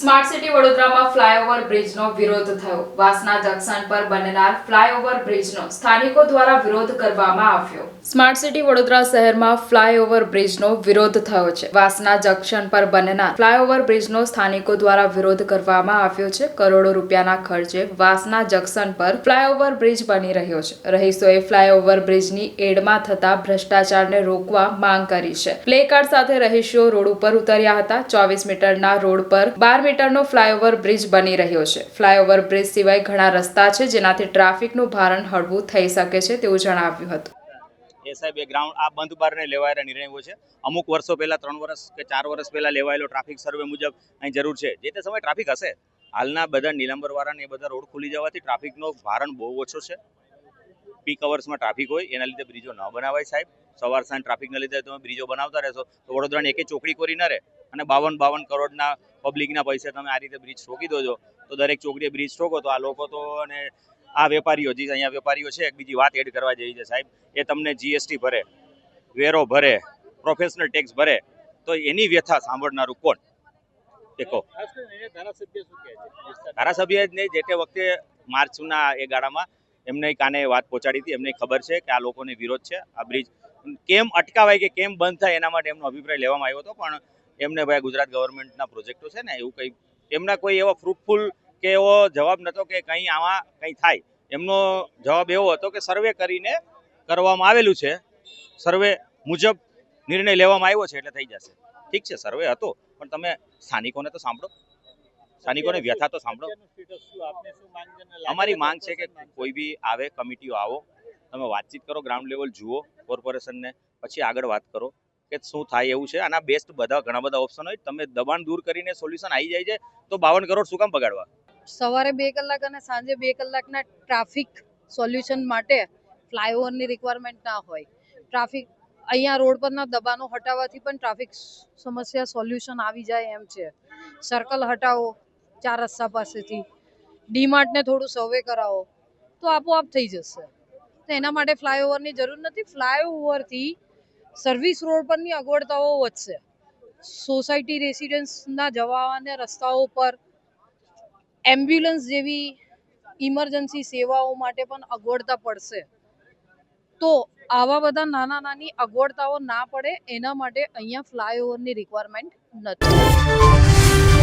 Smart city વડોદરામાં flyover બ્રિજનો વિરોધ થયો. વાસના જંકશન પર બનનાર ફ્લાયઓવર બ્રિજનો સ્થાનિકો દ્વારા વિરોધ કરવામાં આવ્યો. સ્માર્ટ સિટી વડોદરા શહેરમાં ફ્લાયઓવર બ્રિજનો વિરોધ થયો છે. વાસના જંકશન પર બનનાર ફ્લાયઓવર બ્રિજનો સ્થાનિકો દ્વારા વિરોધ કરવામાં આવ્યો છે. કરોડો રૂપિયાના ખર્ચે વાસના જંકશન પર ફ્લાયઓવર બ્રિજ બની રહ્યો છે. રહીશોએ ફ્લાયઓવર બ્રિજની એડમાં થતા ભ્રષ્ટાચારને રોકવા માંગ કરી છે. પ્લે કાર્ડ સાથે રહીશો રોડ ઉપર ઉતર્યા હતા. ચોવીસ મીટરના રોડ પર બાર મીટરનો ફ્લાયઓવર બ્રિજ બની રહ્યો છે. ફ્લાયઓવર બ્રિજ સિવાય ઘણા રસ્તા છે જેનાથી ટ્રાફિકનું ભારણ હળવું થઈ શકે છે તેવું જણાવ્યું હતું. એ સાહેબ, એ ગ્રાઉન્ડ આ બંધ બારને લેવાયેલા નિર્ણયો છે. અમુક વર્ષો પહેલા, ત્રણ વર્ષ કે ચાર વર્ષ પહેલા લેવાયેલો ટ્રાફિક સર્વે મુજબ અહીં જરૂર છે. જે તે સમયે ટ્રાફિક હશે? હાલના બધા નિલંબરવાળાને એ બધા રોડ ખુલી જવાથી ટ્રાફિકનો ભારણ બહુ ઓછો છે. પીક અવર્સમાં ટ્રાફિક હોય, એના લીધે બ્રિજો ન બનાવાય સાહેબ. સવાર સાંજ ટ્રાફિકના લીધે તમે બ્રિજો બનાવતા રહેશો. તો વડોદરાની એકે ચોકડી કોરી ન રહે. અને બાવન બાવન કરોડના પબ્લિકના પૈસે તમે આ રીતે બ્રિજ ઠોકી દો છો તો દરેક ચોકડીએ બ્રિજ ઠોકો તો આ લોકો તો અને આ વેપારીઓ, જે અહીંયા વેપારીઓ છે, એક બીજી વાત એડ કરવા જેવી છે, સાહેબ. એ તમને જીએસટી ભરે, વેરો ભરે પ્રોફેશનલ ટેક્સ ભરે, તો એની વ્યથા સાંભળનારું કોણ? એ ધારાસભ્ય જ નહીં, જે તે વખતે માર્ચના એ ગાળામાં એમને કાને વાત પહોંચાડી હતી, એમને ખબર છે કે આ લોકોને વિરોધ છે, આ બ્રિજ કેમ અટકાવાય કે કેમ બંધ થાય એના માટે એમનો અભિપ્રાય લેવામાં આવ્યો હતો, પણ એમને ભાઈ ગુજરાત ગવર્મેન્ટના પ્રોજેક્ટો છે ને એવું કંઈ એમના કોઈ એવો ફ્રૂટફુલ કે એવો જવાબ નહોતો કે કંઈ આવા કંઈ થાય. એમનો જવાબ એવો હતો કે સર્વે કરીને કરવામાં આવેલું છે. સર્વે મુજબ નિર્ણય લેવામાં આવ્યો છે એટલે થઈ જશે. ઠીક છે સર્વે હતો પણ તમે સ્થાનિકોને તો સાંભળો. સ્થાનિકોને વ્યથા તો સાંભળો. અમારી માંગ છે કે કોઈ બી આવે કમિટીઓ આવો તમે વાતચીત કરો ગ્રાઉન્ડ લેવલ જુઓ કોર્પોરેશનને પછી આગળ વાત કરો. કે શું થાય એવું છે? આના બેસ્ટ બધા, ઘણા બધા ઓપ્શન હોય. તમે દબાણ દૂર કરીને સોલ્યુશન આવી જાય છે, તો બાવન કરોડ શું કામ બગાડવા? સવારે બે કલાક અને સાંજે બે કલાકના ટ્રાફિક સોલ્યુશન માટે ફ્લાયઓવરની રિક્વાયરમેન્ટ ના હોય. ટ્રાફિક અહીંયા રોડ પરના દબાણો હટાવવાથી પણ ટ્રાફિક સમસ્યા સોલ્યુશન આવી જાય એમ છે. સર્કલ હટાવો ચાર રસ્તા પાસેથી. ડીમાર્ટને થોડું સર્વે કરાવો. તો આપોઆપ થઈ જશે. તો એના માટે ફ્લાયઓવરની જરૂર નથી. ફ્લાયઓવરથી સર્વિસ રોડ પરની અગવડતાઓ વધશે. સોસાયટી રેસિડેન્સના જવા અને રસ્તાઓ પર એમ્બ્યુલન્સ જેવી ઇમરજન્સી સેવાઓ માટે પણ અગવડતા પડશે. તો આવા બધા નાના નાની અગવડતાઓ ના પડે, એના માટે અહીંયા ફ્લાયઓવરની રિક્વાયરમેન્ટ નથી.